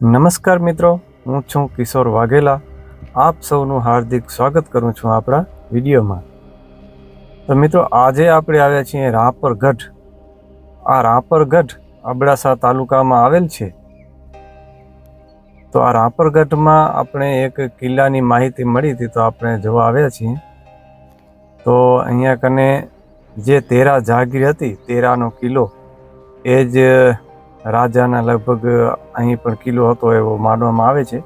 નમસ્કાર મિત્રો, હું છું કિશોર વાઘેલા. આપ સૌનું હાર્દિક સ્વાગત કરું છું આપણા વિડીયોમાં. તો મિત્રો, આજે આપણે આવ્યા છીએ રાપરગઢ. આ રાપરગઢ અબડાસા તાલુકામાં આવેલ છે. તો આ રાપરગઢમાં આપણે એક કિલ્લાની માહિતી મળી હતી, તો આપણે જોવા આવ્યા છીએ. તો અહીંયા કને જે તેરા જાગીર હતી, તેરાનો કિલ્લો, એ જ રાજાના લગભગ અહીં પણ કિલ્લો હતો એવો માનવામાં આવે છે.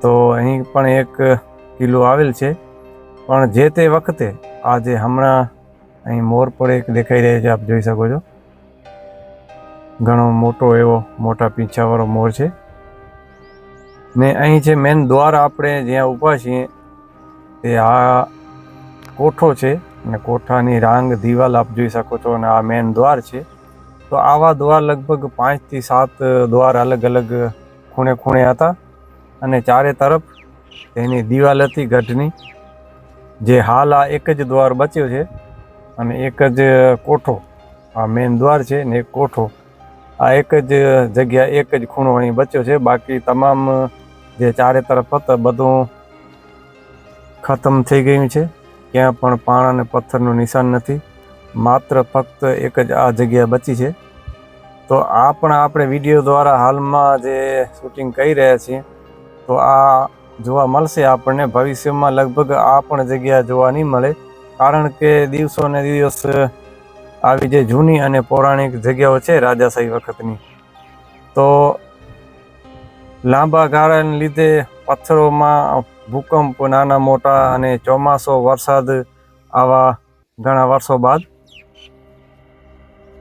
તો અહીં પણ એક કિલ્લો આવેલ છે. પણ જે તે વખતે આ જે હમણાં અહીં મોર પર એક દેખાઈ રહ્યો છે, આપ જોઈ શકો છો. ઘણો મોટો એવો મોટા પીંછાવાળો મોર છે. ને અહીં છે મેન દ્વાર આપણે જ્યાં ઊભા છીએ, તે આ કોઠો છે. અને કોઠાની રાંગ, દિવાલ આપ જોઈ શકો છો, અને આ મેન દ્વાર છે. તો આવા દ્વાર લગભગ પાંચથી સાત દ્વાર અલગ અલગ ખૂણે ખૂણે હતા અને ચારે તરફ તેની દિવાલ હતી ગઢની જે હાલ આ એક જ દ્વાર બચ્યો છે અને એક જ કોઠો, આ મેન દ્વાર છે ને એક કોઠો, આ એક જ જગ્યા એક જ ખૂણો અહીં બચ્યો છે. બાકી તમામ જે ચારે તરફ હતા બધું ખતમ થઈ ગયું છે. ક્યાં પણ પાણ અને પથ્થરનું નિશાન નથી. માત્ર ફક્ત એક જ આ જગ્યા બચી છે. તો આ પણ આપણે વીડિયો દ્વારા હાલમાં જે શૂટિંગ કરી રહ્યા છીએ, તો આ જોવા મળશે આપણને. ભવિષ્યમાં લગભગ આ પણ જગ્યા જોવા નહીં મળે, કારણ કે દિવસો ને દિવસ આવી જે જૂની અને પૌરાણિક જગ્યાઓ છે રાજાશાહી વખતની. તો લાંબા ગાળાને લીધે પથ્થરોમાં ભૂકંપ, નાના મોટા અને ચોમાસો વરસાદ આવા ઘણા વર્ષો બાદ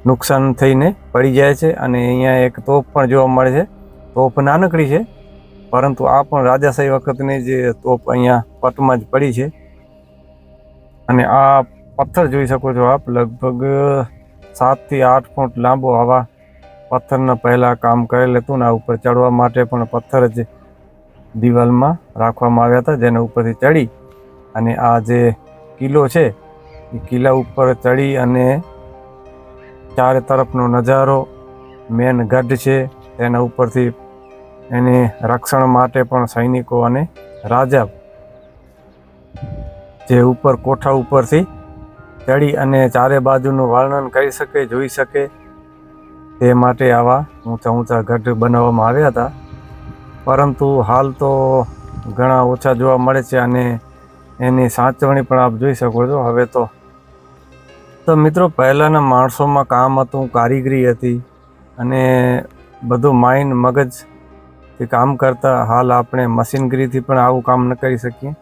નુકસાન થઈને પડી જાય છે અને અહીંયા એક તોપ પણ જોવા મળે છે. તોપ નાનકડી છે, પરંતુ આ પણ રાજાશાહી વખતની જે તોપ અહીંયા પટમાં જ પડી છે. અને આ પથ્થર જોઈ શકો છો આપ, લગભગ સાતથી આઠ ફૂટ લાંબો આવા પથ્થરના પહેલાં કામ કરેલ હતું ને આ ઉપર ચડવા માટે પણ પથ્થર જ દિવાલમાં રાખવામાં આવ્યા હતા, જેના ઉપરથી ચડી. અને આ જે કિલ્લો છે, એ કિલ્લા ઉપર ચડી અને ચારે તરફનો નજારો મેન ગઢ છે. તેના ઉપરથી એને રક્ષણ માટે પણ સૈનિકો અને રાજા જે ઉપર કોઠા ઉપરથી ચડી અને ચારે બાજુનું વર્ણન કરી શકે, જોઈ શકે તે માટે આવા ઊંચા ઊંચા ગઢ બનાવવામાં આવ્યા હતા. પરંતુ હાલ તો ઘણા ઓછા જોવા મળે છે અને એની સાચવણી પણ આપ જોઈ શકો છો. હવે તો તો મિત્રો પહેલાંના માણસોમાં કામ હતું, કારીગરી હતી અને બધું માઇન્ડ મગજથી કામ કરતા હાલ આપણે મશીનગીરીથી પણ આવું કામ ન કરી શકીએ.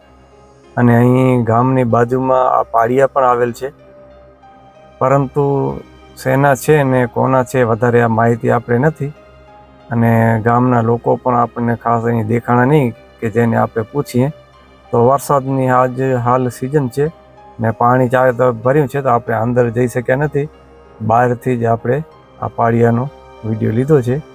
અને અહીં ગામની બાજુમાં આ પાળિયા પણ આવેલ છે. પરંતુ શેના છે ને કોના છે વધારે આ માહિતી આપણે નથી. અને ગામના લોકો પણ આપણને ખાસ અહીં દેખાણા નહીં કે જેને આપણે પૂછીએ. તો વરસાદની આજ હાલ સિઝન છે. ને પાણી ચારે તરફ ભર્યું છે, તો આપણે અંદર જઈ શક્યા નથી. બહારથી જ આપણે આ પાળિયાનો વીડિયો લીધો છે.